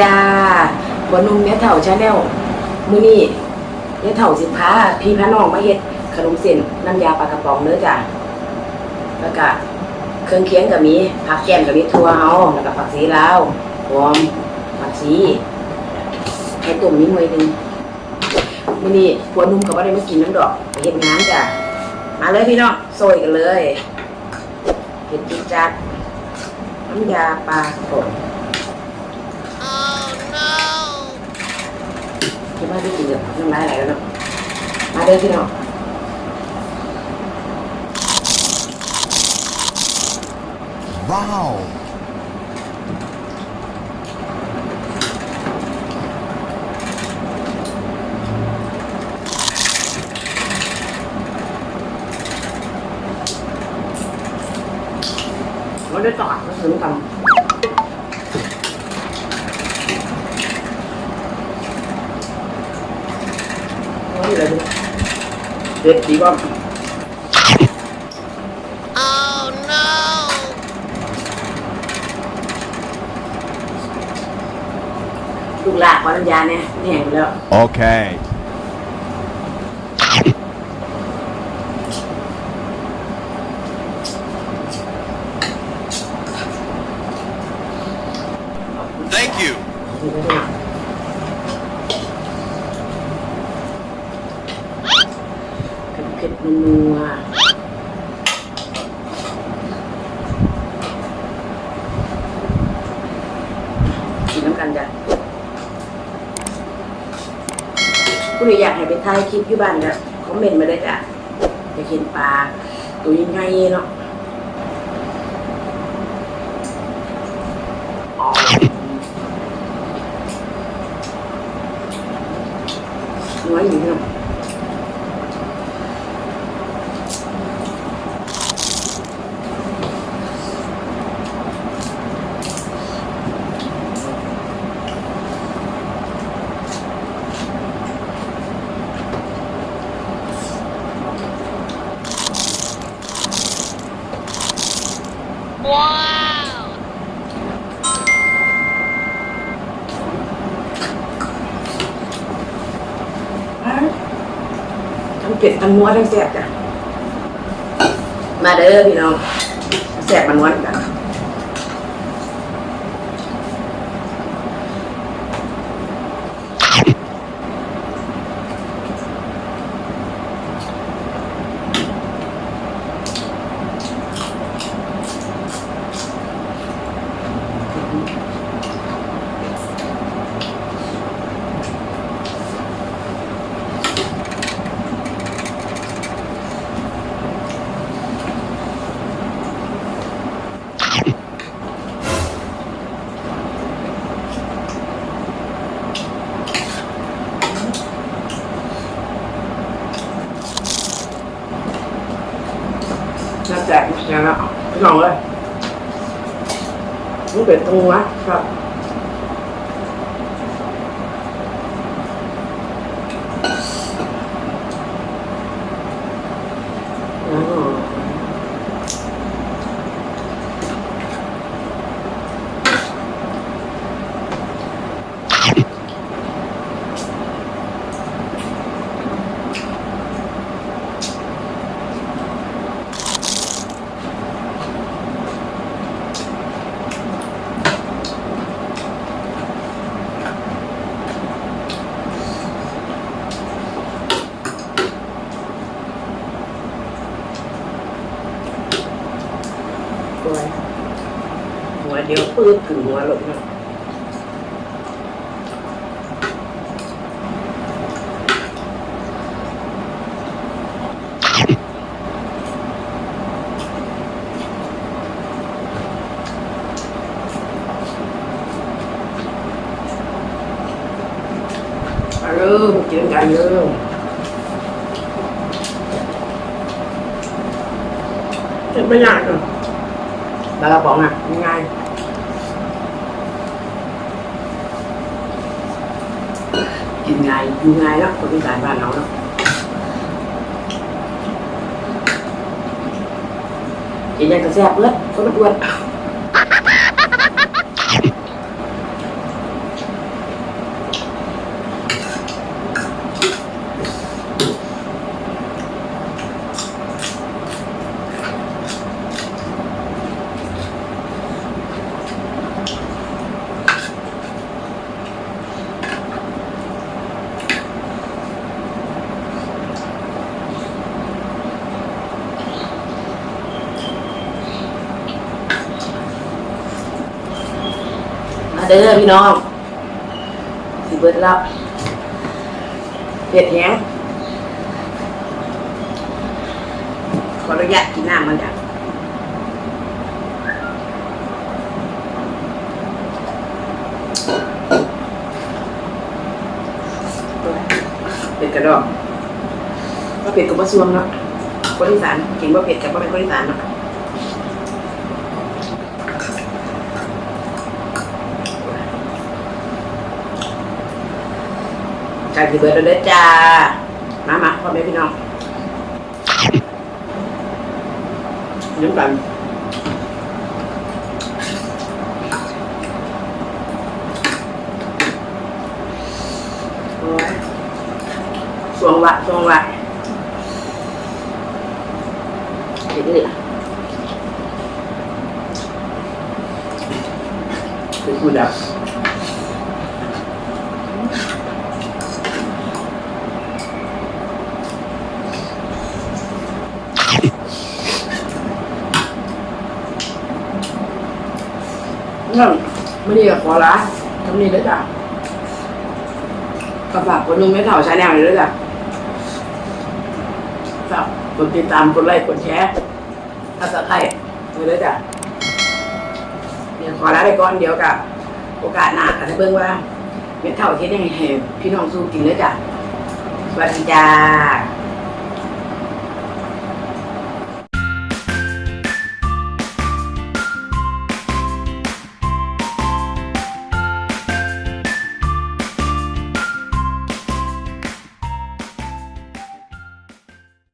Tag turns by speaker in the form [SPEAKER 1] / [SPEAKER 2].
[SPEAKER 1] จ้าบนนุ่มเนี้ยเถ่าชาแนลมื้อนี้เนี้ยเถ่าสิพาพี่พาน้องมาเฮ็ดขนมเส้นน้ำยาปลากระป๋องเด้อจ้าแล้วก็เครื่องเคียงก็มีผักแก้มก็มีทั่วเฮาแล้วก็ผักสีลาวหอมผักชีให้ต้มนิดหน่อยหนึงมื้อนี้ผัวนุ่มก็บ่ได้มากินน้ำดอกเฮ็ดงานจ้ะมาเลยพี่น้องโซยกันเลยเฮ็ดจิกจักน้ำยาปลากระป๋อง คิดว่าได้กินเยอะน้ำลายไหลแล้วเนาะมาเด้อพี่น้อง
[SPEAKER 2] ว้าว
[SPEAKER 1] เราได้ต่อมาซื้อกันโอ้ยเลย เด็ดดีบ้างลูกหลากวาน้ำยาเนี่ยแห้งไปแล้ว
[SPEAKER 2] Okay.
[SPEAKER 1] นี่ก็ได้ เผ็ดนัวกินน้ำกันจ้ะผู้ใดอยากให้ไปถ่ายคลิปอยู่บ้านก็คอมเมนต์มาได้จ้ะอยากเห็นปลาตัวยังไงเนาะอ๋อน้อยอยู่เนาะทั้ง เผ็ดทั้งนัวทั้งแซ่บจ้ะ มาเด้อพี่น้องแซ่บมันนัวกันน่าแซ่บอย่างละ พี่น้องเลยนี่เป็นตรงวะครับอ๋อ สวยหัวเดียวปื้ดถึงหัวหลบเนาะมาเริ่มกินกันเริ่มเจ็บไม่ยากหรอก ปลากระป๋องอะง่ายกินง่ายอยู่ง่ายแล้วคนอีสานบ้านเราเนาะกินยังกระแซบเลิศก็มันอ้วน เด้อพี่น้องสิเบิดแล้วเผ็ดแห้งขออนุญาตกินน้ำมันจ้ะเป็ดกระดองก็เป็ดกับมะซวงเนาะคนที่สานกินว่าเป็ดกับว่าเป็นคนที่สานเนาะ การที่เบิร์ดเด้อจ้า มามาพ่อแม่พี่น้องน้ำกันโอ้ยสวงวะสวงวะเด็ดเลยเป็นกูดับ นั่นไม่ดีกับขอละทำนี่เลยจ้ะกับฝากคนนุ่งไม่เท่าชาแนลเลยด้วยจ้ะฝากกดติดตามกดไลค์กดแชร์ถ้าสะใครเลยด้วยจ้ะเดี๋ยวขอละได้ก่อนเดี๋ยวกับโอกาสหน้าอาจจะเบิ่งว่าเม็ดเท่าเทศยังไงให้พี่น้องสู้กินเลยจ้ะสวัสดีจ้า